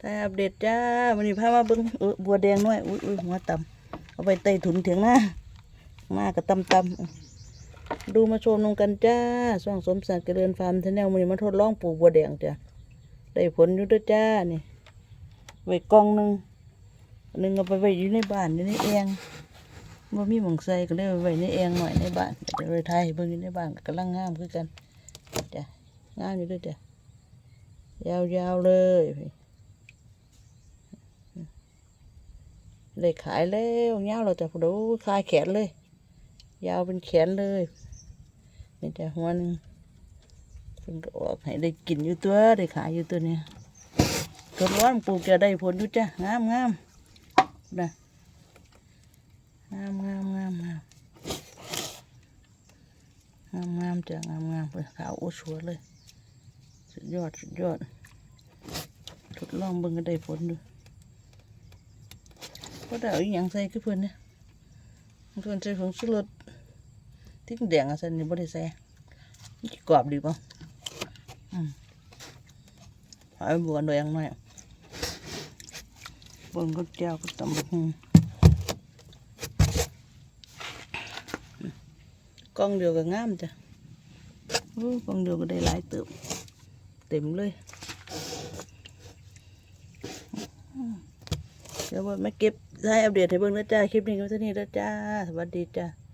ถ่ายอัปเดตจ้าวันนี้พามาเบิ้งเออบัวแดงน้อยอุ้ยอุ้ยหัวต่ำเอาไปใต้ถุนเถียงหน้าหน้าก็ต่ำต่ำดูมาชมนงกันจ้าช่องสมศักดิ์เจริญฟาร์มทนแนลวันนี้มาทดลองปลูกบัวแดงจ้ะได้ผลอยู่ด้วยจ้านี่ไว้กองหนึ่งหนึ่งเอาไปไว้อยู่ในบ้านอยู่ในเองว่ามีหมองใส่ก็เลยไว้ในเองหน่อยในบ้านเดี๋ยวไปถ่ายเบิ่งอยู่ในบ้านก็กำลังงามคือกันจ้ะงามอยู่ด้วยจ้ะยาวๆเลย เลยขายแล้วเงาวเราจะดูขายแขนเลย ยาวเป็นแขนเลยนี่แต่หัวหนึงเพิ่นก็ออกให้ได้กินอยู่ตัวได้ขายอยู่ตัวเนี้ยต้นร้อนปลูกจะได้ผลอยู่จ้ะงามงามนะงามงามงามงามงามงามจ้ะงามงามเป็นขาวโอ้สวเลย สุดยอด สุดยอดทดลองเบิ่งก็ได้ผลดู ก็ได้อาอหย่างใส่คือเพิ่นเนี่ยเพิ่นใส่ผงชูรสที่แดงอะใส่นี่บ่ได้ใส่มันสิกรอบดีป่ะอืมเอาไปบวนหน่อยอย่างหน่อยบนก็แก้วก็ตำบักหุ่งกล้องเดียวก็งามจ้ะกล้องเดียวก็ได้หลายเติมเต็มเลยเดี๋ยวว่าไมาเก็บ ได้อัปเดตให้เบิ่งนะจ้า คลิปนี้ก็เท่านี้แล้วจ้า สวัสดีจ้า